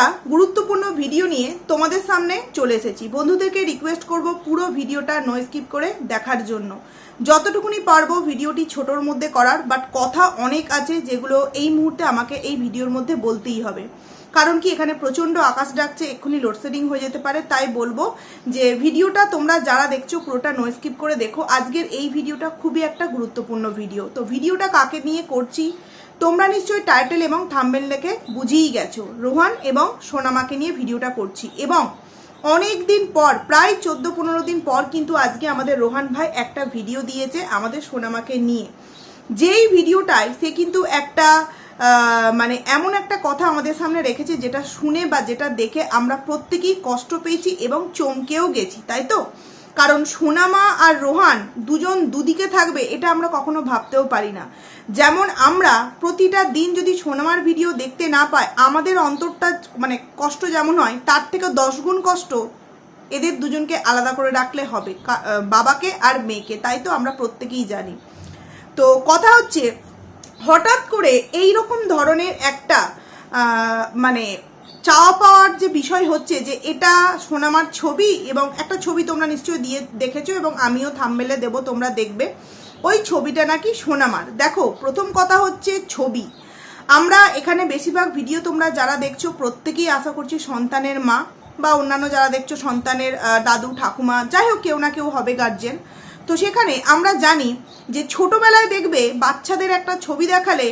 একটা গুরুত্বপূর্ণ ভিডিও নিয়ে তোমাদের সামনে চলে এসেছি। বন্ধুদেরকে রিকোয়েস্ট করব পুরো ভিডিওটা নো স্কিপ করে দেখার জন্য। যতটুকুনি পারব ভিডিওটি ছোটোর মধ্যে করার বাট কথা অনেক আছে যেগুলো এই মুহূর্তে আমাকে এই ভিডিওর মধ্যে বলতেই হবে। কারণ কি এখানে প্রচণ্ড আকাশ ডাকছে, এক্ষুনি লোডশেডিং হয়ে যেতে পারে, তাই বলব যে ভিডিওটা তোমরা যারা দেখছ পুরোটা নো স্কিপ করে দেখো। আজকের এই ভিডিওটা খুবই একটা গুরুত্বপূর্ণ ভিডিও। তো ভিডিওটা কাকে নিয়ে করছি তোমরা নিশ্চয়ই টাইটেল এবং থাম্বেল দেখে বুঝেই গেছো। রোহান এবং সোনামাকে নিয়ে ভিডিওটা করছি এবং অনেক দিন পর, প্রায় চোদ্দ পনেরো দিন পর কিন্তু আজকে আমাদের রোহান ভাই একটা ভিডিও দিয়েছে আমাদের সোনামাকে নিয়ে। যেই ভিডিওটায় সে কিন্তু একটা মানে এমন একটা কথা আমাদের সামনে রেখেছে যেটা শুনে বা যেটা দেখে আমরা প্রত্যেকেই কষ্ট পেয়েছি এবং চমকেও গেছি, তাই তো? কারণ সোনামা আর রোহান দুজন দুদিকে থাকবে, এটা আমরা কখনো ভাবতেও পারি না। যেমন আমরা প্রতিটা দিন যদি সোনামার ভিডিও দেখতে না পাই, আমাদের অন্তরটা মানে কষ্ট যেমন হয়, তার থেকে দশ গুণ কষ্ট এদের দুজনকে আলাদা করে রাখলে হবে বাবাকে আর মেয়েকে, তাই তো আমরা প্রত্যেকেই জানি। তো কথা হচ্ছে, হঠাৎ করে এই রকম ধরনের একটা মানে চাওয়া পাওয়ার যে বিষয় হচ্ছে যে এটা সোনামার ছবি এবং একটা ছবি তোমরা নিশ্চয়ই দিয়ে দেখেছ এবং আমিও থামবেলে দেব, তোমরা দেখবে। ওই ছবিটা নাকি সোনামার। দেখো, প্রথম কথা হচ্ছে ছবি। আমরা এখানে বেশিরভাগ ভিডিও তোমরা যারা দেখছ, প্রত্যেকেই আশা করছি সন্তানের মা বা অন্যান্য যারা দেখছ সন্তানের দাদু, ঠাকুমা, যাই হোক কেউ না কেউ হবে গার্জেন তো সেখানে আমরা জানি যে ছোটবেলায় দেখবে বাচ্চাদের একটা ছবি দেখালে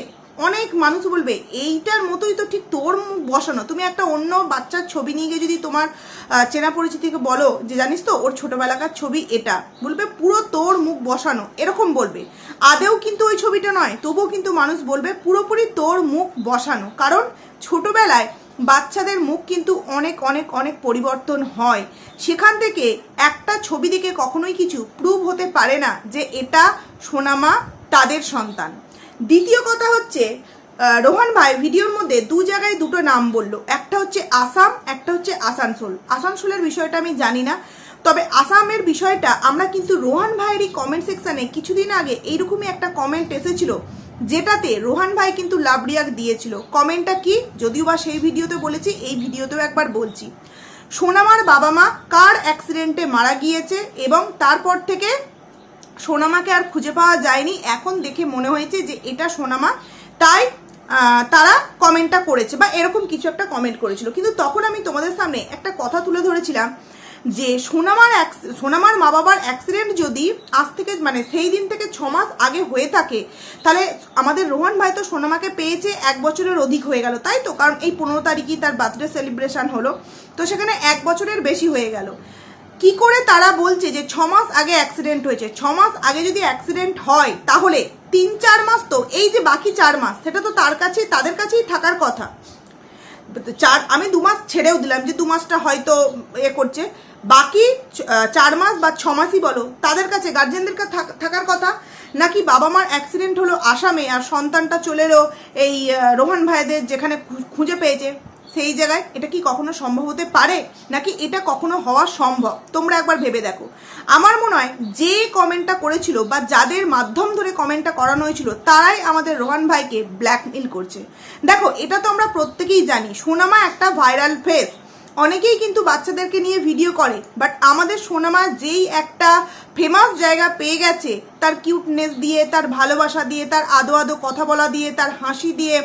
অনেক মানুষ বলবে, এইটার মতোই তো ঠিক তোর মুখ বসানো। তুমি একটা অন্য বাচ্চার ছবি নিয়ে গিয়ে যদি তোমার চেনা পরিচিতিকে বলো যে, জানিস তো, ওর ছোটবেলাকার ছবি এটা। বলবে, পুরো তোর মুখ বসানো। এরকম বলবে। আদেও কিন্তু ওই ছবিটা নয়, তবুও কিন্তু মানুষ বলবে, পুরোপুরি তোর মুখ বসানো। কারণ ছোটবেলায় বাচ্চাদের মুখ কিন্তু অনেক অনেক অনেক পরিবর্তন হয়। সেখান থেকে একটা ছবি দেখে কখনোই কিছু প্রুভ হতে পারে না যে, এটা সোনামা তাদের সন্তান। দ্বিতীয় কথা হচ্ছে রোহান ভাই ভিডিওর মধ্যে দু জায়গায় দুটো নাম বলল। একটা হচ্ছে আসাম, একটা হচ্ছে আসানসোল। আসানসোলের বিষয়টা আমি জানি না, তবে আসামের বিষয়টা আমরা কিন্তু রোহান ভাইয়েরই কমেন্ট সেকশানে কিছুদিন আগে এইরকমই একটা কমেন্ট এসেছিল, যেটাতে রোহান ভাই কিন্তু লাভ রিয়াক দিয়েছিল। কমেন্টটা কি? যদিও বা সেই ভিডিওতে বলেছি, এই ভিডিওতেও একবার বলছি। সোনামার বাবা মা কার অ্যাক্সিডেন্টে মারা গিয়েছে এবং তারপর থেকে সোনামাকে আর খুঁজে পাওয়া যায়নি। এখন দেখে মনে হয়েছে যে এটা সোনামা। তাই তারা কমেন্টটা করেছে বা এরকম কিছু একটা কমেন্ট করেছিল। কিন্তু তখন আমি তোমাদের সামনে একটা কথা তুলে ধরেছিলাম যে সোনামার সোনামার মা বাবার অ্যাক্সিডেন্ট যদি আজ থেকে মানে সেই দিন থেকে ছ মাস আগে হয়ে থাকে, তাহলে আমাদের রোহান ভাই তো সোনামাকে পেয়েছে এক বছরের অধিক হয়ে গেল। তাই তো? কারণ এই পনেরো তারিখই তার বার্থডে সেলিব্রেশন হলো। তো সেখানে এক বছরের বেশি হয়ে গেল। কি করে তারা বলছে যে ছ মাস আগে অ্যাক্সিডেন্ট হয়েছে? ছ মাস আগে যদি অ্যাক্সিডেন্ট হয়, তাহলে তিন, চার মাস তো, এই যে বাকি চার মাস, সেটা তো তার কাছে তাদের কাছেই থাকার কথা। চার, আমি দু মাস ছেড়েও দিলাম যে দু মাসটা হয়তো এ করছে। বাকি চার মাস বা ছ মাসই বলো, তাদের কাছে গার্জেনদের থাকার কথা? নাকি বাবা মার অ্যাক্সিডেন্ট হলো আসামে, আর সন্তানটা চলে এলো এই রোহান ভাইদের যেখানে খুঁজে পেয়েছে? সেই জায়গায় এটা কি কখনো সম্ভব হতে পারে? নাকি এটা কখনো হওয়া সম্ভব? তোমরা একবার ভেবে দেখো। আমার মনে হয় যে কমেন্টটা করেছিল বা যাদের মাধ্যম ধরে কমেন্টটা করানো হয়েছিল, তারাই আমাদের রোহান ভাইকে ব্ল্যাকমেল করছে। দেখো, এটা তো আমরা প্রত্যেকেই জানি। সোনামা একটা ভাইরাল ফেস অনেকেই কিন্তু বাচ্চাদেরকে নিয়ে ভিডিও করে বাট আমাদের সোনামা যেই একটা ফেমাস জায়গা পেয়ে গেছে, তার কিউটনেস দিয়ে, তার ভালোবাসা দিয়ে, তার আদো আদো কথা বলা দিয়ে, তার হাসি দিয়ে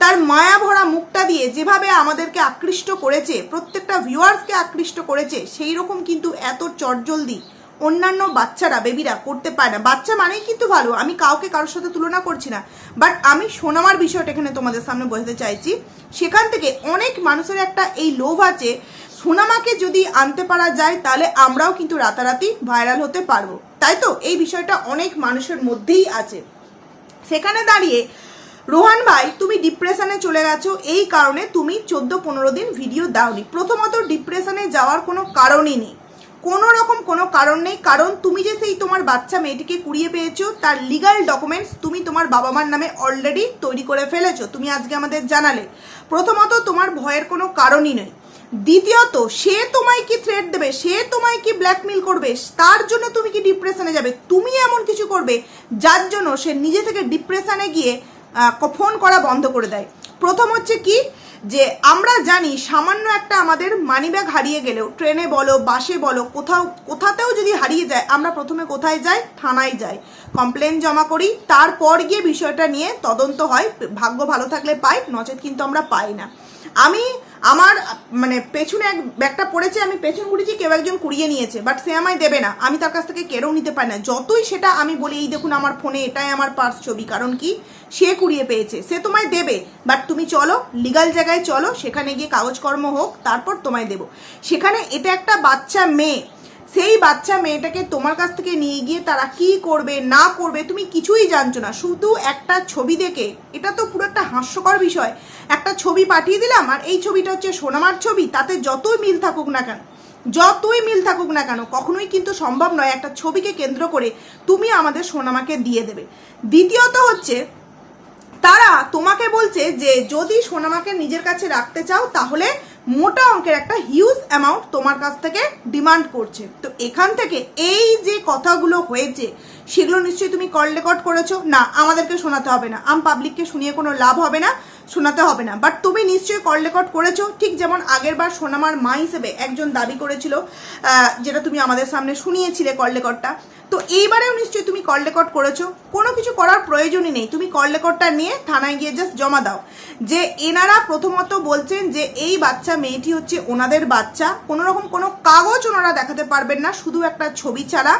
তার মায়া ভরা মুখটা দিয়ে যেভাবে আমাদেরকে আকৃষ্ট করেছে, প্রত্যেকটা ভিউয়ার্সকে আকৃষ্ট করেছে সেই রকম কিন্তু এত চটজলদি অন্যান্য বাচ্চারা, বেবিরা করতে পারে না। বাচ্চা মানেই কিন্তু ভালো, আমি কাউকে কারোর সাথে তুলনা করছি না। বাট আমি সোনামার বিষয়টা এখানে তোমাদের সামনে বোঝাতে চাইছি। সেখান থেকে অনেক মানুষের একটা এই লোভ আছে, সোনামাকে যদি আনতে পারা যায়, তাহলে আমরাও কিন্তু রাতারাতি ভাইরাল হতে পারব। তাই তো? এই বিষয়টা অনেক মানুষের মধ্যেই আছে। সেখানে দাঁড়িয়ে রোহান ভাই, তুমি ডিপ্রেশনে চলে গেছো। এই কারণে তুমি চোদ্দ পনেরো দিন ভিডিও দাওনি। প্রথমত ডিপ্রেশনে যাওয়ার কোনো কারণই নেই। কোনো রকম কোনো কারণ নেই। কারণ তুমি যে সেই তোমার বাচ্চা মেয়েটিকে কুড়িয়ে পেয়েছ, তার লিগাল ডকুমেন্টস তুমি তোমার বাবা মার নামে অলরেডি তৈরি করে ফেলেছো। তুমি আজকে আমাদের জানালে। প্রথমত তোমার ভয়ের কোনো কারণই নেই। দ্বিতীয়ত, সে তোমায় কি থ্রেট দেবে? সে তোমায় কি ব্ল্যাকমেল করবে? তার জন্য তুমি কি ডিপ্রেশনে যাবে? তুমি এমন কিছু করবে যার জন্য সে নিজে থেকে ডিপ্রেশনে গিয়ে ফোন করা বন্ধ করে দেয়। প্রথম হচ্ছে কি? যে আমরা জানি সামান্য একটা আমাদের মানি ব্যাগ হারিয়ে গেলেও, ট্রেনে বলো, বাসে বলো, কোথাও, কোথাতেও যদি হারিয়ে যায়, আমরা প্রথমে কোথায় যাই? থানায় যাই। কমপ্লেন জমা করি, তারপর গিয়ে বিষয়টা নিয়ে তদন্ত হয়, ভাগ্য ভালো থাকলে পাই, নচেত কিন্তু আমরা পাই না। আমি, আমার মানে পেছনে এক ব্যাগটা পড়েছে, আমি পেছন ঘুরেছি, কেউ একজন কুড়িয়ে নিয়েছে বাট সে আমায় দেবে না। আমি তার কাছ থেকে কেড়েও নিতে পারি না। যতই সেটা আমি বলি, এই দেখুন আমার ফোনে, এটাই আমার পার্স ছবি। কারণ কি? সে কুড়িয়ে পেয়েছে, সে তোমায় দেবে বাট তুমি চলো লিগাল জায়গায় চলো, সেখানে গিয়ে কাগজকর্ম হোক, তারপর তোমায় দেবো। সেখানে এটা একটা বাচ্চা মেয়ে সেই বাচ্চা মেয়েটাকে তোমার কাছ থেকে নিয়ে গিয়ে তারা কি করবে, না করবে, তুমি কিছুই জানছো না। শুধু একটা ছবি দেখে, এটা তো পুরো একটা হাস্যকর বিষয়। একটা ছবি পাঠিয়ে দিলাম, আর এই ছবিটা হচ্ছে সোনামার ছবি, তাতে যতই মিল থাকুক না কেন, যতই মিল থাকুক না কেন, কখনোই কিন্তু সম্ভব নয় একটা ছবিকে কেন্দ্র করে তুমি আমাদের সোনামাকে দিয়ে দেবে। দ্বিতীয়ত হচ্ছে, তারা তোমাকে বলছে যে, যদি সোনামাকে নিজের কাছে রাখতে চাও, তাহলে মোটা অঙ্কের একটা হিউজ অ্যামাউন্ট তোমার কাছ থেকে ডিমান্ড করছে। তো এখান থেকে এই যে কথাগুলো হয়েছে, সেগুলো নিশ্চয়ই তুমি কল রেকর্ড করেছ। না, আমাদেরকে শোনাতে হবে না। আম পাবলিককে শুনিয়ে কোনো লাভ হবে না, শোনাতে হবে না। বাট তুমি নিশ্চয়ই কল রেকর্ড করেছ। ঠিক যেমন আগের বার সোনামার মা হিসেবে একজন দাবি করেছিল যেটা তুমি আমাদের সামনে শুনিয়েছিলে কল রেকর্ডটা তো এইবারেও নিশ্চয়ই তুমি কল রেকর্ড করেছ। কোনো কিছু করার প্রয়োজনই নেই। তুমি কল রেকর্ডটা নিয়ে থানায় গিয়ে জাস্ট জমা দাও। যে এনারা প্রথমত বলছেন যে এই বাচ্চা মেয়েটি হচ্ছে ওনাদের বাচ্চা। কোনো রকম কোনো কাগজ ওনারা দেখাতে পারবেন না, শুধু একটা ছবি ছাড়া।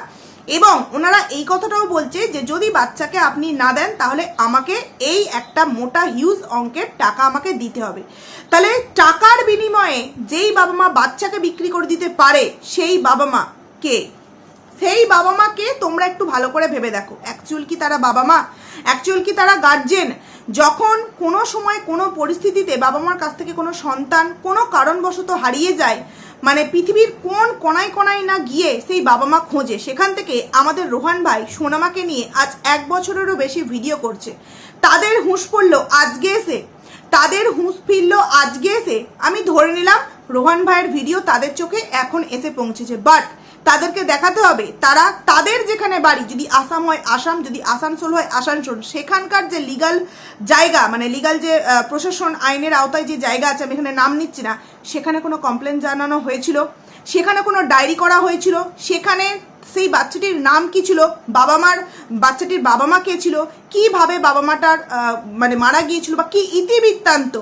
এবং ওনারা এই কথাটাও বলছে যে, যদি বাচ্চাকে আপনি না দেন, তাহলে আমাকে এই একটা মোটা হিউজ অঙ্কের টাকা আমাকে দিতে হবে। তাহলে টাকার বিনিময়ে যেই বাবা মা বাচ্চাকে বিক্রি করে দিতে পারে, সেই বাবা মা কে? সেই বাবা মাকে তোমরা একটু ভালো করে ভেবে দেখো। অ্যাকচুয়াল কি তারা বাবা মা? অ্যাকচুয়াল কি তারা গার্জেন যখন কোনো সময় কোনো পরিস্থিতিতে বাবা মার কাছ থেকে কোনো সন্তান কোনো কারণবশত হারিয়ে যায় মানে পৃথিবীর কোন কোনায় কোনায় না গিয়ে সেই বাবা মা খোঁজে, সেখান থেকে আমাদের রোহান ভাই সোনামাকে নিয়ে আজ এক বছরেরও বেশি ভিডিও করছে। তাদের হুঁশ পড়ল, আজকে এসে। তাদের হুঁশ ফিরল, আজকে এসে। আমি ধরে নিলাম, রোহান ভাইয়ের ভিডিও তাদের চোখে এখন এসে পৌঁছেছে বাট তাদেরকে দেখাতে হবে। তারা তাদের যেখানে বাড়ি, যদি আসাম হয় আসাম, যদি আসানসোল হয় আসানসোল, সেখানকার যে লিগাল জায়গা মানে লিগাল যে প্রশাসন আইনের আওতায় যে জায়গা আছে, আমি এখানে নাম নিচ্ছি না, সেখানে কোনো কমপ্লেন জানানো হয়েছিল, সেখানে কোনো ডায়েরি করা হয়েছিল, সেখানে সেই বাচ্চাটির নাম কি ছিল, বাবা মার, বাচ্চাটির বাবা মা কে ছিল, কীভাবে বাবা মাটার মানে মারা গিয়েছিল বা কি ইতিবৃত্তান্ত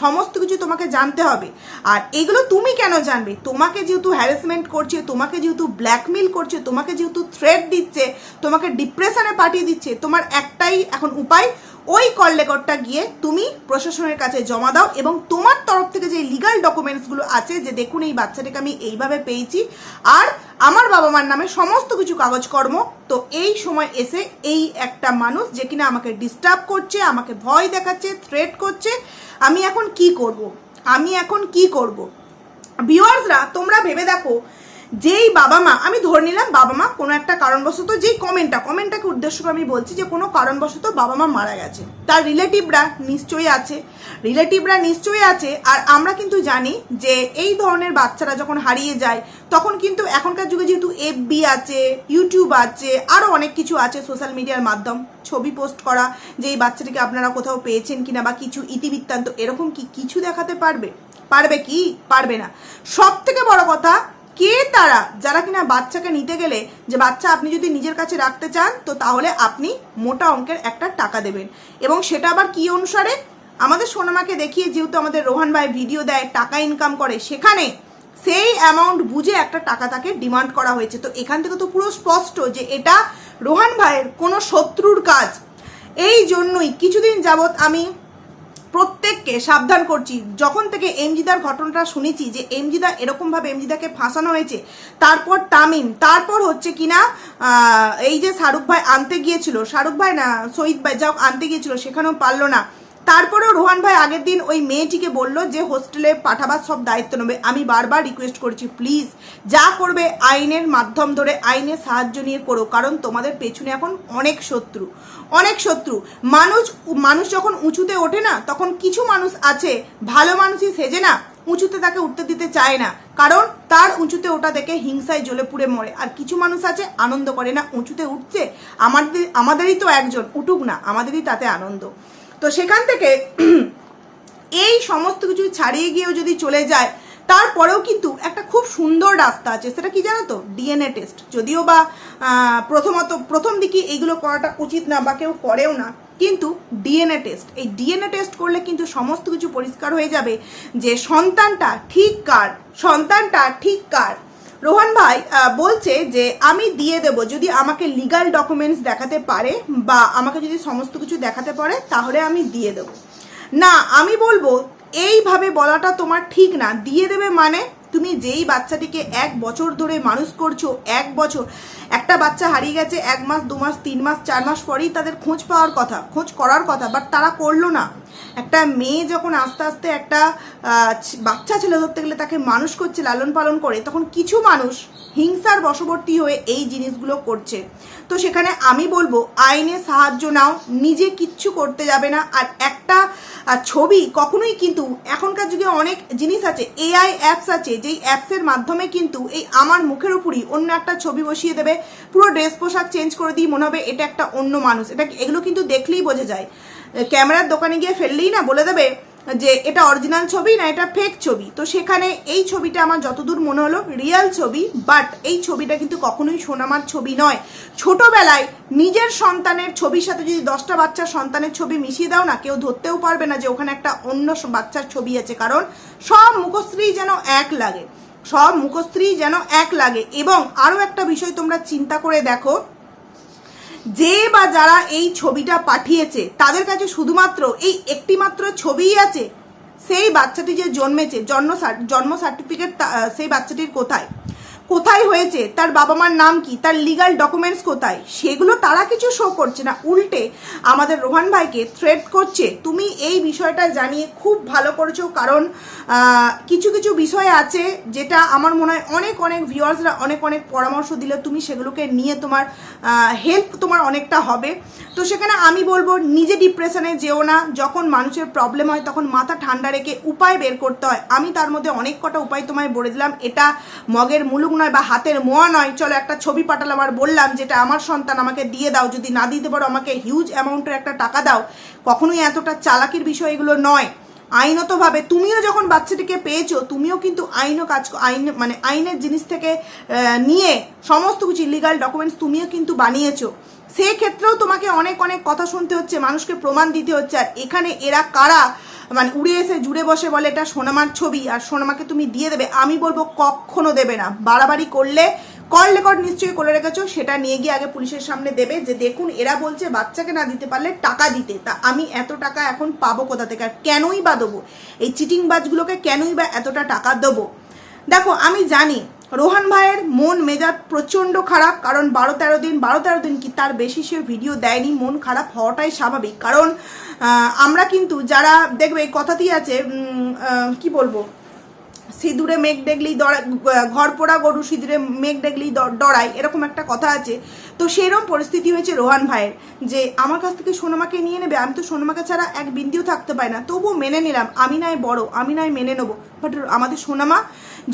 সমস্ত কিছু তোমাকে জানতে হবে। আর এগুলো তুমি কেন জানবে? তোমাকে যেহেতু হ্যারাসমেন্ট করছে, তোমাকে যেহেতু ব্ল্যাকমেল করছে, তোমাকে যেহেতু থ্রেট দিচ্ছে, তোমাকে ডিপ্রেশনে পাঠিয়ে দিচ্ছে, তোমার একটাই এখন উপায় ওই কল রেকর্ডটা গিয়ে তুমি প্রশাসনের কাছে জমা দাও এবং তোমার তরফ থেকে যে লিগাল ডকুমেন্টসগুলো আছে, যে দেখুন এই বাচ্চাটাকে আমি এইভাবে পেয়েছি, আর আমার বাবা মার নামে সমস্ত কিছু কাগজকর্ম, তো এই সময় এসে এই একটা মানুষ যে কিনা আমাকে ডিস্টার্ব করছে, আমাকে ভয় দেখাচ্ছে থ্রেট করছে, আমি এখন কি করব? আমি এখন কি করব? ভিউয়ার্সরা তোমরা ভেবে দেখো যেই বাবা মা, আমি ধরে নিলাম বাবা মা কোনো একটা কারণবশত যেই কমেন্টটা কমেন্টটাকে উদ্দেশ্য করে আমি বলছি যে কোনো কারণবশত বাবা মা মারা গেছে। তার রিলেটিভরা নিশ্চয়ই আছে। রিলেটিভরা নিশ্চয়ই আছে। আর আমরা কিন্তু জানি যে এই ধরনের বাচ্চারা যখন হারিয়ে যায়, তখন কিন্তু এখনকার যুগে যেহেতু এফবি আছে ইউটিউব আছে আরও অনেক কিছু আছে সোশ্যাল মিডিয়ার মাধ্যম। ছবি পোস্ট করা, যে এই বাচ্চাটিকে আপনারা কোথাও পেয়েছেন কিনা বা কিছু ইতিবৃত্তান্ত, এরকম কি কিছু দেখাতে পারবে? পারবে কি? পারবে না। সব থেকে বড় কথা কে তারা যারা কিনা বাচ্চাকে নিতে গেলে যে বাচ্চা আপনি যদি নিজের কাছে রাখতে চান, তো তাহলে আপনি মোটা অঙ্কের একটা টাকা দেবেন। এবং সেটা আবার কি অনুসারে? আমাদের সোনামাকে দেখিয়ে যেহেতু আমাদের রোহান ভাই ভিডিও দেয়, টাকা ইনকাম করে, সেখানে সেই অ্যামাউন্ট বুঝে একটা টাকা তাকে ডিমান্ড করা হয়েছে। তো এখান থেকে তো পুরো স্পষ্ট যে এটা রোহান ভাইয়ের কোনো শত্রুর কাজ। এই জন্যই কিছুদিন যাবৎ আমি প্রত্যেককে সাবধান করছি। যখন থেকে এমজিদার ঘটনাটা শুনেছি যে এমজিদা এরকমভাবে এমজিদাকে ফাঁসানো হয়েছে, তারপর তামিম, তারপর হচ্ছে কিনা এই যে শাহরুখ ভাই আনতে গিয়েছিল, শাহরুখ ভাই না শহীদ ভাই যাও আনতে গিয়েছিল, সেখানেও পারল না। তারপরেও রোহান ভাই আগের দিন ওই মেয়েটিকে বলল যে হোস্টেলে পাঠাবার সব দায়িত্ব নেবে। আমি বারবার রিকোয়েস্ট করছি প্লিজ যা করবে আইনের মাধ্যম ধরে, আইনের সাহায্য নিয়ে করো, কারণ তোমাদের পেছনে এখন অনেক শত্রু অনেক শত্রু। মানুষ মানুষ যখন উঁচুতে ওঠে না, তখন কিছু মানুষ আছে, ভালো মানুষই সেজে না, উঁচুতে তাকে উঠতে দিতে চায় না, কারণ তার উঁচুতে ওটা দেখে হিংসায় জ্বলে পুড়ে মরে। আর কিছু মানুষ আছে, আনন্দ করে না, উঁচুতে উঠছে, আমাদের, আমাদেরই তো একজন, উঠুক না, আমাদেরই তাতে আনন্দ। তো সেখান থেকে এই সমস্ত কিছু ছাড়িয়ে গিয়েও যদি চলে যায়, তারপরেও কিন্তু একটা খুব সুন্দর রাস্তা আছে। সেটা কি জানো তো? ডিএনএ টেস্ট যদিও বা প্রথমত, প্রথম দিকে এইগুলো করাটা উচিত না বা কেউ করেও না, কিন্তু ডিএনএ টেস্ট এই ডিএনএ টেস্ট করলে কিন্তু সমস্ত কিছু পরিষ্কার হয়ে যাবে যে সন্তানটা ঠিক কার? সন্তানটা ঠিক কার? রোহন ভাই বলছে যে আমি দিয়ে দেব, যদি আমাকে লিগাল ডকুমেন্টস দেখাতে পারে বা আমাকে যদি সমস্ত কিছু দেখাতে পারে, তাহলে আমি দিয়ে দেব। না, আমি বলব, এইভাবে বলাটা তোমার ঠিক না। দিয়ে দেবে মানে তুমি যেই বাচ্চাটিকে এক বছর ধরে মানুষ করছ, এক বছর, একটা বাচ্চা হারিয়ে গেছে এক মাস, দু মাস, তিন মাস, চার মাস পরেই তাদের খোঁজ পাওয়ার কথা, খোঁজ করার কথা বাট তারা করল না। একটা মেয়ে যখন আস্তে আস্তে একটা বাচ্চা ছেলে ধরতে গেলে তাকে মানুষ করছে, লালন পালন করে, তখন কিছু মানুষ হিংসার বশবর্তী হয়ে এই জিনিসগুলো করছে। তো সেখানে আমি বলব, আইনে সাহায্য নাও, নিজে কিচ্ছু করতে যাবে না, আর একটা ছবি কখনোই কিন্তু এখনকার যুগে অনেক জিনিস আছে এআই অ্যাপস আছে যেই অ্যাপসের মাধ্যমে কিন্তু এই আমার মুখের উপরই অন্য একটা ছবি বসিয়ে দেবে। পুরো ড্রেস পোশাক চেঞ্জ করে দিই মনে হবে এটা একটা অন্য মানুষ। এটা এগুলো কিন্তু দেখলেই বোঝা যায়। ক্যামেরার দোকানে গিয়ে ফেললেই না, বলে দেবে যে এটা অরিজিনাল ছবি না এটা ফেক ছবি। তো সেখানে এই ছবিটা আমার যতদূর মনে হলো রিয়েল ছবি বাট এই ছবিটা কিন্তু কখনোই সোনামার ছবি নয়। ছোটবেলায় নিজের সন্তানের ছবির সাথে যদি দশটা বাচ্চার সন্তানের ছবি মিশিয়ে দাও না, কেউ ধরতেও পারবে না যে ওখানে একটা অন্য বাচ্চার ছবি আছে, কারণ সব মুখশ্রী যেন এক লাগে। সব মুখশ্রী যেন এক লাগে। এবং আরও একটা বিষয় তোমরা চিন্তা করে দেখো যে বা যারা এই ছবিটা পাঠিয়েছে, তাদের কাছে শুধুমাত্র এই একটি মাত্র ছবিই আছে। সেই বাচ্চাটি যে জন্মেছে, জন্ম জন্ম সার্টিফিকেট সেই বাচ্চাটির কোথায়? কোথায় হয়েছে? তার বাবা মার নাম কি? তার লিগাল ডকুমেন্টস কোথায়? সেগুলো তারা কিছু শো করছে না। উল্টে আমাদের রোহান ভাইকে থ্রেট করছে। তুমি এই বিষয়টা জানিয়ে খুব ভালো করেছ কারণ কিছু কিছু বিষয় আছে যেটা আমার মনে হয় অনেক অনেক ভিউয়ার্সরা অনেক অনেক পরামর্শ দিলে তুমি সেগুলোকে নিয়ে তোমার হেল্প তোমার অনেকটা হবে। তো সেখানে আমি বলব, নিজে ডিপ্রেশনে যেও না। যখন মানুষের প্রবলেম হয়, তখন মাথা ঠান্ডা রেখে উপায় বের করতে হয়। আমি তার মধ্যে অনেক কটা উপায় তোমায় বলে দিলাম। এটা মগের মুলুক নয় বা হাতের মোয়া নয়। চলো একটা ছবি পাঠালাম আর বললাম যেটা আমার সন্তান আমাকে দিয়ে দাও। যদি না দিতে পারো, আমাকে হিউজ অ্যামাউন্টের একটা টাকা দাও। কখনোই এতটা চালাকির বিষয় এগুলো নয়। আইনতভাবে তুমিও যখন বাচ্চাটিকে পেয়েছ, তুমিও কিন্তু আইনও কাজ আইন মানে আইনের জিনিস থেকে নিয়ে সমস্ত কিছু লিগাল ডকুমেন্টস তুমিও কিন্তু বানিয়েছো। সেক্ষেত্রেও তোমাকে অনেক অনেক কথা শুনতে হচ্ছে, মানুষকে প্রমাণ দিতে হচ্ছে। আর এখানে এরা কারা? মানে উড়ে এসে জুড়ে বসে বলে এটা সোনামার ছবি আর সোনামাকে তুমি দিয়ে দেবে, আমি বলব কখনো দেবে না। বাড়াবাড়ি করলে, কল রেকর্ড নিশ্চয়ই করে রেখেছো, সেটা নিয়ে গিয়ে আগে পুলিশের সামনে দেবে যে দেখুন, এরা বলছে বাচ্চাকে না দিতে পারলে টাকা দিতে। তা আমি এত টাকা এখন পাবো কোথা থেকে? আর কেনই বা দেবো? এই চিটিং বাজগুলোকে কেনই বা এতটা টাকা দেবো? দেখো, আমি জানি রোহান ভাইয়ের মন মেজাজ প্রচণ্ড খারাপ, কারণ বারো তেরো দিন, বারো তেরো দিন কি তার বেশি সে ভিডিও দেয়নি, মন খারাপ হওয়াটাই স্বাভাবিক। কারণ আমরা কিন্তু যারা দেখবে কথাতেই আছে কি বলব? সিঁদুরে মেঘ দেখলেই দড়াই ঘর পোড়া গরু সিঁদুরে মেঘ দেখলেই দ- ডরায় এরকম একটা কথা আছে। তো সেরকম পরিস্থিতি হয়েছে রোহান ভাইয়ের, যে আমার কাছ থেকে সোনামাকে নিয়ে নেবে, আমি তো সোনামাকে ছাড়া এক বিন্দুও থাকতে পারি না। তবুও মেনে নিলাম, আমি নয় বড়, আমি নয় মেনে নেব। বাট আমাদের সোনামা,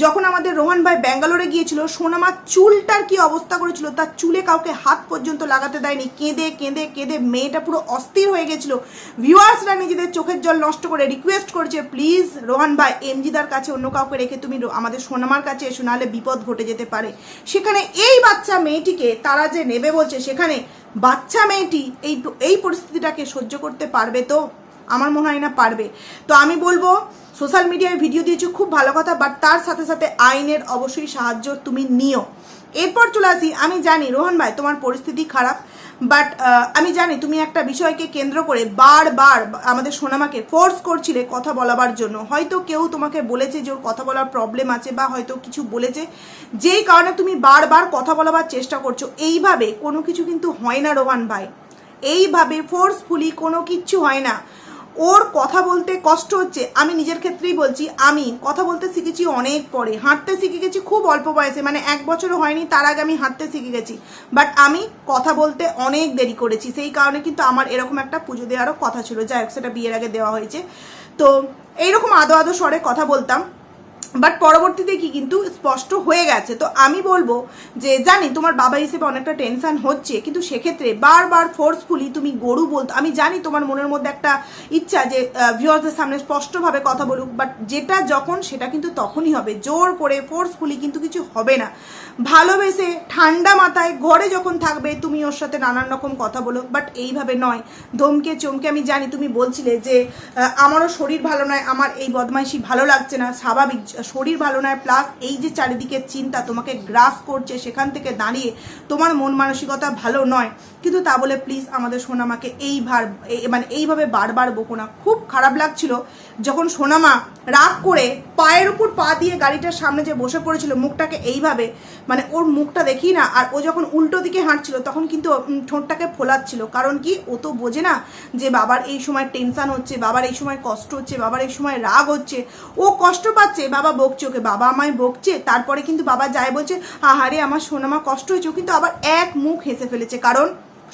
যখন আমাদের রোহান ভাই ব্যাঙ্গালোরে গিয়েছিল, সোনামা চুলটার কি অবস্থা করেছিল, তার চুলে কাউকে হাত পর্যন্ত লাগাতে দেয়নি, কেঁদে কেঁদে কেঁদে মেয়েটা পুরো অস্থির হয়ে গেছিল। ভিউয়ার্সরা নিজেদের চোখের জল নষ্ট করে রিকোয়েস্ট করেছে প্লিজ রোহান ভাই, এমজিদার কাছে অন্য কাউকে রেখে তুমি আমাদের সোনামার কাছে এসো, নাহলে বিপদ ঘটে যেতে পারে। সেখানে এই বাচ্চা মেয়েটিকে তারা যে নেবে বলছে, সেখানে বাচ্চা মেয়েটি এই এই পরিস্থিতিটাকে সহ্য করতে পারবে তো? আমার মনে হয় না পারবে। তো আমি বলব, সোশ্যাল মিডিয়ায় ভিডিও দিয়েছ, খুব ভালো কথা বাট তার সাথে সাথে আইনের অবশ্যই সাহায্য তুমি নিও। এরপর চলে আসি, আমি জানি, রোহন ভাই, তোমার পরিস্থিতি খারাপ। বাট আমি জানি তুমি একটা বিষয়কে কেন্দ্র করে বারবার আমাদের সোনামাকে ফোর্স করছিলে কথা বলাবার জন্য। হয়তো কেউ তোমাকে বলেছে যে ওর কথা বলার প্রবলেম আছে বা হয়তো কিছু বলেছে। যেই কারণে তুমি বারবার কথা বলাবার চেষ্টা করছ, এইভাবে কোনো কিছু কিন্তু হয় না, রোহান ভাই। এইভাবে ফোর্সফুলি কোনো কিচ্ছু হয় না। ওর কথা বলতে কষ্ট হচ্ছে। আমি নিজের ক্ষেত্রেই বলছি, আমি কথা বলতে শিখেছি অনেক পরে। হাঁটতে শিখে গেছি খুব অল্প বয়সে মানে এক বছরও হয়নি, তার আগে আমি হাঁটতে শিখে গেছি। বাট আমি কথা বলতে অনেক দেরি করেছি। সেই কারণে কিন্তু আমার এরকম একটা পুজো দেওয়ারও কথা ছিল। যাই হোক, সেটা বিয়ের আগে দেওয়া হয়েছে। তো এইরকম আদো আদো স্বরে কথা বলতাম। বাট পরবর্তীতে কি কিন্তু স্পষ্ট হয়ে গেছে। তো আমি বলব যে, জানি তোমার বাবা হিসেবে অনেকটা টেনশন হচ্ছে, কিন্তু সেক্ষেত্রে বারবার ফোর্সফুলি তুমি গরু বলতো। আমি জানি তোমার মনের মধ্যে একটা ইচ্ছা যে ভিউয়ার্সদের সামনে স্পষ্টভাবে কথা বলুক বাট যেটা যখন সেটা কিন্তু তখনই হবে। জোর করে ফোর্সফুলি কিন্তু কিছু হবে না। ভালোবেসে ঠান্ডা মাথায় ঘরে যখন থাকবে, তুমি ওর সাথে নানান রকম কথা বলো বাট এইভাবে নয়। ধমকে, চমকে আমি জানি তুমি বলছিলে যে আমারও শরীর ভালো নয়, আমার এই বদমাইশি ভালো লাগছে না, স্বাভাবিক শরীর ভালো নয় প্লাস এই যে চারিদিকের চিন্তা তোমাকে গ্রাস করছে, সেখান থেকে দাঁড়িয়ে তোমার মন মানসিকতা ভালো নয়, কিন্তু তা বলে প্লিজ আমাদের সোনামাকে এই ভার মানে এইভাবে বারবার বকো না। খুব খারাপ লাগছিল যখন সোনামা রাগ করে পায়ের উপর পা দিয়ে গাড়িটার সামনে যে বসে পড়েছিল মুখটাকে এইভাবে মানে ওর মুখটা দেখি না, আর ও যখন উল্টো দিকে হাঁটছিল তখন কিন্তু ঠোঁটটাকে ফোলাচ্ছিল। কারণ কি? ও তো বোঝে না যে বাবার এই সময় টেনশন হচ্ছে, বাবার এই সময় কষ্ট হচ্ছে, বাবার এই সময় রাগ হচ্ছে। ও কষ্ট পাচ্ছে বাবা বকছে ওকে বাবা আমায় বকছে, তারপরে কিন্তু বাবা যায় বলছে, আহারে, আমার সোনামা কষ্ট হয়েছে। ও কিন্তু আবার এক মুখ হেসে ফেলেছে। কারণ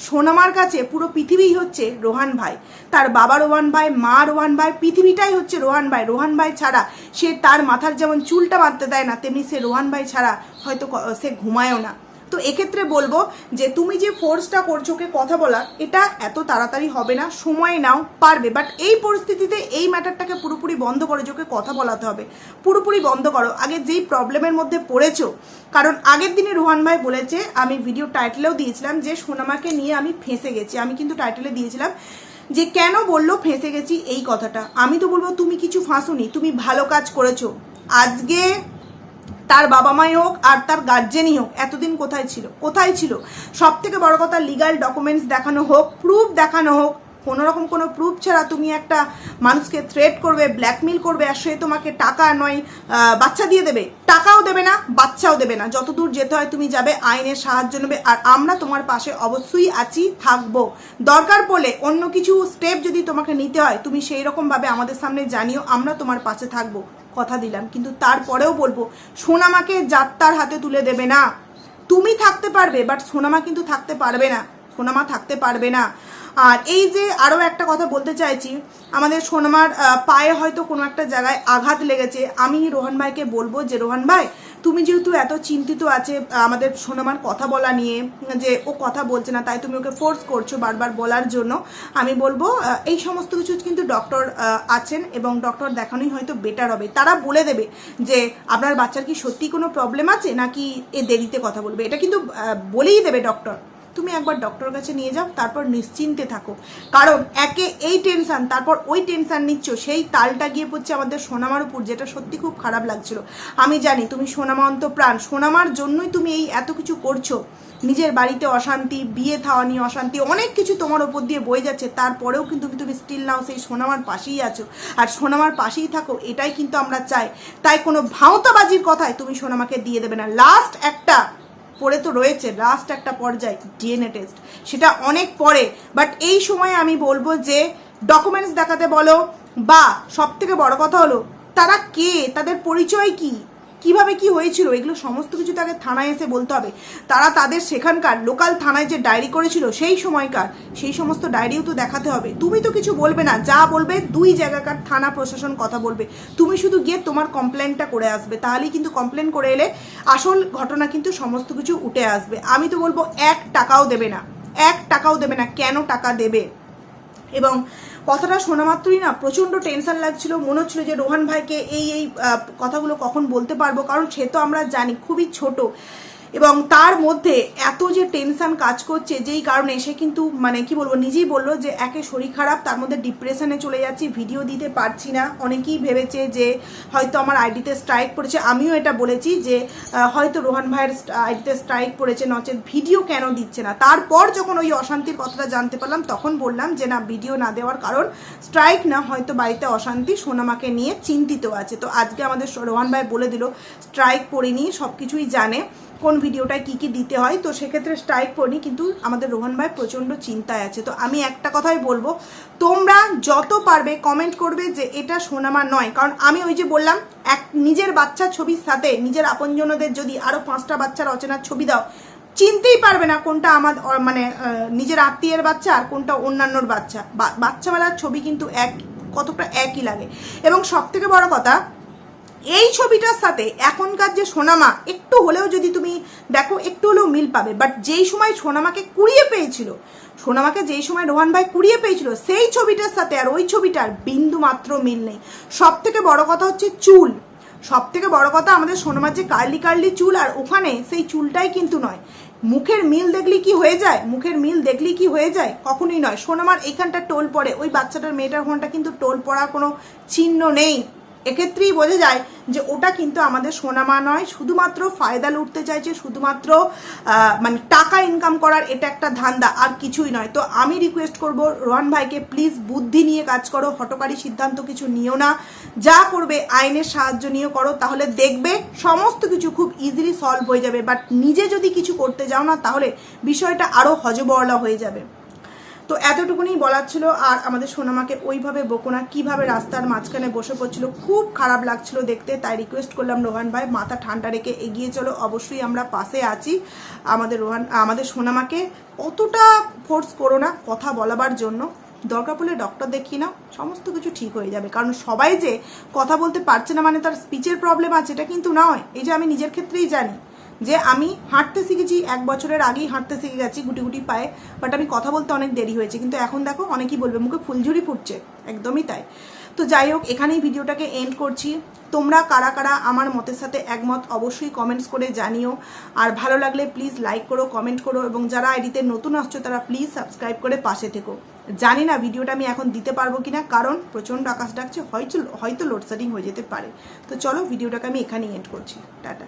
সোনামার কাছে পুরো পৃথিবী হচ্ছে রোহান ভাই। তার বাবা রোহান ভাই, মা রোহান ভাই, পৃথিবীটাই হচ্ছে রোহান ভাই। রোহান ভাই ছাড়া সে তার মাথার যেমন চুলটা বাঁধতে দেয় না, তেমনি সে রোহান ভাই ছাড়া হয়তো সে ঘুমায়ও না। তো এক্ষেত্রে বলব যে তুমি যে ফোর্সটা করছ ওকে কথা বলা, এটা এত তাড়াতাড়ি হবে না, সময় নাও, পারবে। বাট এই পরিস্থিতিতে এই ম্যাটারটাকে পুরোপুরি বন্ধ করে যে ওকে কথা বলাতে হবে, পুরোপুরি বন্ধ করো। আগে যেই প্রবলেমের মধ্যে পড়েছো, কারণ আগের দিনে রোহান ভাই বলেছে, আমি ভিডিও টাইটেলেও দিয়েছিলাম যে সোনামাকে নিয়ে আমি ফেঁসে গেছি। আমি কিন্তু টাইটেলে দিয়েছিলাম যে কেন বলল ফেঁসে গেছি এই কথাটা। আমি তো বলব, তুমি কিছু ফাঁসুনি, তুমি ভালো কাজ করেছ। আজকে তার বাবা মাই হোক আর তার গার্জেনই হোক, এতদিন কোথায় ছিল? কোথায় ছিল? সব থেকে বড় কথা লিগাল ডকুমেন্টস দেখানো হোক প্রুফ দেখানো হোক কোনো রকম কোনো প্রুফ ছাড়া তুমি একটা মানুষকে থ্রেট করবে ব্ল্যাকমেল করবে আর সে তোমাকে টাকা নয় বাচ্চা দিয়ে দেবে। টাকাও দেবে না, বাচ্চাও দেবে না। যতদূর যেতে হয় তুমি যাবে, আইনের সাহায্য নেবে আর আমরা তোমার পাশে অবশ্যই আছি, থাকব। দরকার পড়লে অন্য কিছু স্টেপ যদি তোমাকে নিতে হয়, তুমি সেই রকমভাবে আমাদের সামনে জানিও, আমরা তোমার পাশে থাকব। কথা দিলাম, কিন্তু তারপরেও বলব, সোনামাকে যাত্রার হাতে তুলে দেবে না। তুমি থাকতে পারবে বাট সোনামা কিন্তু থাকতে পারবে না। সোনামা থাকতে পারবে না। আর এই যে আরও একটা কথা বলতে চাইছি, আমাদের সোনামার পায়ে হয়তো কোনো একটা জায়গায় আঘাত লেগেছে। আমি রোহান ভাইকে বলব যে, রোহান ভাই তুমি যেহেতু এত চিন্তিত আছে আমাদের সোনামার কথা বলা নিয়ে, যে ও কথা বলছে না, তাই তুমি ওকে ফোর্স করছ বারবার বলার জন্য। আমি বলব এই সমস্ত কিছু কিন্তু ডক্টর আছেন এবং ডক্টর দেখানোই হয়তো বেটার হবে। তারা বলে দেবে যে, আপনার বাচ্চার কি সত্যি কোনো প্রবলেম আছে, নাকি এ দেরিতে কথা বলবে? এটা কিন্তু বলেই দেবে ডক্টর তুমি একবার ডক্টর কাছে নিয়ে যাও, তারপর নিশ্চিন্তে থাকো। কারণ একে এই টেনশন তারপর ওই টেনশান নিচ্ছ, সেই তালটা গিয়ে পড়ছে আমাদের সোনামার উপর, যেটা সত্যি খুব খারাপ লাগছিল। আমি জানি তুমি সোনামা অন্ত প্রাণ, সোনামার জন্যই তুমি এই এত কিছু করছ। নিজের বাড়িতে অশান্তি, বিয়ে থাওয়া নিয়ে অশান্তি, অনেক কিছু তোমার ওপর দিয়ে বয়ে যাচ্ছে। তারপরেও কিন্তু তুমি স্টিল নাও সেই সোনামার পাশেই আছো। আর সোনামার পাশেই থাকো, এটাই কিন্তু আমরা চাই। তাই কোনো ভাঁওতাবাজির কথায় তুমি সোনামাকে দিয়ে দেবে না। লাস্ট একটা পড়ে তো রয়েছে লাস্ট একটা পর্যায়ে ডিএনএ টেস্ট সেটা অনেক পরে। বাট এই সময়ে আমি বলব যে ডকুমেন্টস দেখাতে বলো, বা সব থেকে বড় কথা হলো, তারা কে? তাদের পরিচয় কি? কীভাবে কি হয়েছিল? এগুলো সমস্ত কিছু তাকে থানায় এসে বলতে হবে। তারা তাদের সেখানকার লোকাল থানায় যে ডায়েরি করেছিল, সেই সময়কার, সেই সমস্ত ডায়েরিও তো দেখাতে হবে। তুমি তো কিছু বলবে না, যা বলবে দুই জায়গাকার থানা প্রশাসন কথা বলবে। তুমি শুধু গিয়ে তোমার কমপ্লেনটা করে আসবে, তাহলেই কিন্তু কমপ্লেন করে এলে আসল ঘটনা কিন্তু সমস্ত কিছু উঠে আসবে। আমি তো বলব, এক টাকাও দেবে না, এক টাকাও দেবে না, কেন টাকা দেবে? এবং কথাটা শোনা মাত্রই না, প্রচণ্ড টেনশন লাগছিল, মনে হচ্ছিল যে রোহান ভাইকে এই এই কথাগুলো কখন বলতে পারব, কারণ সে তো আমরা জানি খুবই ছোট। এবং তার মধ্যে এত যে টেনশন কাজ করছে, যেই কারণে সে কিন্তু মানে কি বলব, নিজেই বলল যে একে শরীর খারাপ, তার মধ্যে ডিপ্রেশনে চলে যাচ্ছি ভিডিও দিতে পারছি না। অনেকেই ভেবেছে যে হয়তো আমার আইডিতে স্ট্রাইক পড়েছে। আমিও এটা বলেছি যে হয়তো রোহান ভাইয়ের আইডিতে স্ট্রাইক পড়েছে, নচেত ভিডিও কেন দিচ্ছে না? তারপর যখন ওই অশান্তির কথাটা জানতে পারলাম, তখন বললাম যে, না ভিডিও না দেওয়ার কারণ স্ট্রাইক না, হয়তো বাড়িতে অশান্তি, সোনামাকে নিয়ে চিন্তিত আছে। তো আজকে আমাদের রোহান ভাই বলে দিল স্ট্রাইক পড়িনি সব কিছুই জানে। কোন ভিডিওটায় কি কি দিতে হয়, তো সেক্ষেত্রে স্ট্রাইক পড়িনি কিন্তু আমাদের রোহন ভাই প্রচণ্ড চিন্তায় আছে। তো আমি একটা কথাই বলব, তোমরা যত পারবে কমেন্ট করবে যে এটা সোনামা নয়, কারণ আমি ওই যে বললাম, এক নিজের বাচ্চার ছবির সাথে নিজের আপনজনদের যদি আরও পাঁচটা বাচ্চার অচেনার ছবি দাও, চিনতেই পারবে না কোনটা আমার মানে নিজের আত্মীয়ের বাচ্চা আর কোনটা অন্যান্যর বাচ্চা। বাচ্চাবেলার ছবি কিন্তু এক, কতটা একই লাগে। এবং সব থেকে বড় কথা এই ছবিটার সাথে এখনকার যে সোনামা, একটু হলেও যদি তুমি দেখো, একটু হলেও মিল পাবে। বাট যেই সময় সোনামাকে কুড়িয়ে পেয়েছিল, সোনামাকে যেই সময় রোহান ভাই কুড়িয়ে পেয়েছিল, সেই ছবিটার সাথে আর ওই ছবিটার বিন্দু মাত্র মিল নেই। সব থেকে বড় কথা হচ্ছে চুল। সব থেকে বড় কথা আমাদের সোনামার যে কার্লি কার্লি চুল, আর ওখানে সেই চুলটাই কিন্তু নয়। মুখের মিল দেখলি কি হয়ে যায়? মুখের মিল দেখলি কি হয়ে যায়? কখনোই নয়। সোনামার এইখানটা টোল পড়ে। ওই বাচ্চাটার মেয়েটার ওখানটা কিন্তু টোল পড়ার কোনো চিহ্ন নেই। এক্ষেত্রেই বোঝা যায় যে ওটা কিন্তু আমাদের সোনামা নয়। শুধুমাত্র ফায়দা লুটতে চাইছে, শুধুমাত্র মানে টাকা ইনকাম করার এটা একটা ধান্দা, আর কিছুই নয়। তো আমি রিকোয়েস্ট করব, রোহান ভাইকে প্লিজ বুদ্ধি নিয়ে কাজ করো, হটকারী সিদ্ধান্ত কিছু নিও না। যা করবে, আইনের সাহায্য নিয়ে করো, তাহলে দেখবে সমস্ত কিছু খুব ইজিলি সলভ হয়ে যাবে। বাট নিজে যদি কিছু করতে যাও না, তাহলে বিষয়টা আরও হজবরলা হয়ে যাবে। তো এতটুকুনি বলার ছিল, আর আমাদের সোনামাকে ওইভাবে বকোনা কীভাবে রাস্তার মাঝখানে বসে পড়ছিল, খুব খারাপ লাগছিল দেখতে, তাই রিকোয়েস্ট করলাম রোহান ভাই, মাথা ঠান্ডা রেখে এগিয়ে চলো, অবশ্যই আমরা পাশে আছি। আমাদের রোহান, আমাদের সোনামাকে অতটা ফোর্স করো না, কথা বলাবার জন্য। দরকার পড়লে ডক্টর দেখিয়ে নাও, সমস্ত কিছু ঠিক হয়ে যাবে। কারণ সবাই যে কথা বলতে পারছে না মানে তার স্পিচের প্রবলেম আছে, এটা কিন্তু নয়। এই যে আমি নিজের ক্ষেত্রেই জানি। যে আমি হাঁটতে শিখেছি, এক বছরের আগেই হাঁটতে শিখে গেছি গুটি গুটি পায়ে বাট আমি কথা বলতে অনেক দেরি হয়েছে। কিন্তু এখন দেখো অনেকেই বলবে, মুখে ফুলঝুরি ফুটছে। একদমই তাই। তো যাই হোক, এখানেই ভিডিওটাকে এন্ড করছি। তোমরা কারা কারা আমার মতের সাথে একমত অবশ্যই কমেন্টস করে জানিও। আর ভালো লাগলে প্লিজ লাইক করো কমেন্ট করো, এবং যারা আইডিতে নতুন আসছো, তারা প্লিজ সাবস্ক্রাইব করে পাশে থেকো। জানি না ভিডিওটা আমি এখন দিতে পারব কিনা, কারণ প্রচণ্ড আকাশ ডাকছে, হয়তো হয়তো লোডশেডিং হয়ে যেতে পারে। তো চলো ভিডিওটাকে আমি এখানেই এন্ড করছি। টাটা।